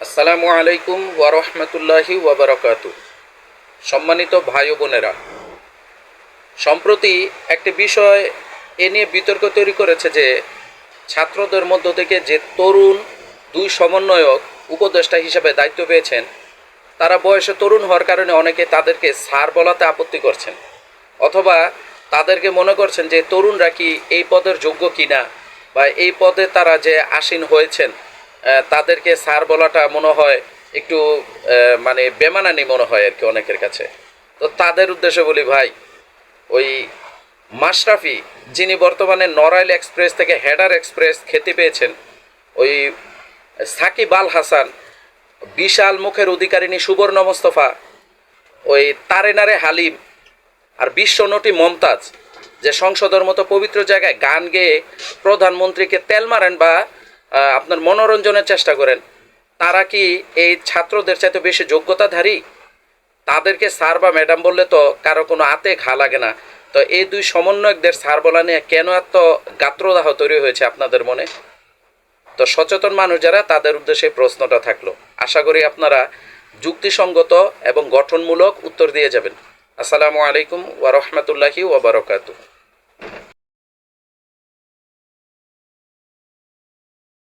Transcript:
আসসালামু আলাইকুম ওয়ারহমতুল্লাহি ওয়াবারকাতু সম্মানিত ভাই বোনেরা, সম্প্রতি একটি বিষয় এ নিয়ে বিতর্ক তৈরি করেছে যে ছাত্রদের মধ্য থেকে যে তরুণ দুই সমন্বয়ক উপদেষ্টা হিসেবে দায়িত্ব পেয়েছেন, তারা বয়সে তরুণ হওয়ার কারণে অনেকে তাদেরকে সার বলাতে আপত্তি করছেন অথবা তাদেরকে মনে করছেন যে তরুণরা কি এই পদের যোগ্য কিনা বা এই পদে তারা যে আসীন হয়েছেন তাদেরকে স্যার বলাটা মনে হয় একটু মানে বেমানানি মনে হয় আর কি অনেকের কাছে। তো তাদের উদ্দেশ্যে বলি ভাই, ওই মাশরাফি, যিনি বর্তমানে নরাইল এক্সপ্রেস থেকে হেডার এক্সপ্রেস খেতে পেয়েছেন, ওই সাকিব আল হাসান, বিশাল মুখের অধিকারিণী সুবর্ণ মোস্তফা, ওই তারেনারে হালিম আর বিশ্বনটি মমতাজ, যে সংসদের মতো পবিত্র জায়গায় গান গেয়ে প্রধানমন্ত্রীকে তেল মারেন বা আপনার মনোরঞ্জনের চেষ্টা করেন। তারা কি এই ছাত্রদের চাইতে বেশি যোগ্যতাধারী? তাদেরকে স্যার বা ম্যাডাম বললে তো কারও কোনো হাতে ঘা লাগে না। তো এই দুই সমন্বয়কদের স্যার বলা নিয়ে কেন এত গাত্রদাহ তৈরি হয়েছে আপনাদের মনে? তো সচেতন মানুষ যারা তাদের উদ্দেশ্যে প্রশ্নটা থাকল। আশা করি আপনারা যুক্তিসঙ্গত এবং গঠনমূলক উত্তর দিয়ে যাবেন। আসসালামু আলাইকুম ওয়া বারাকাতুহু।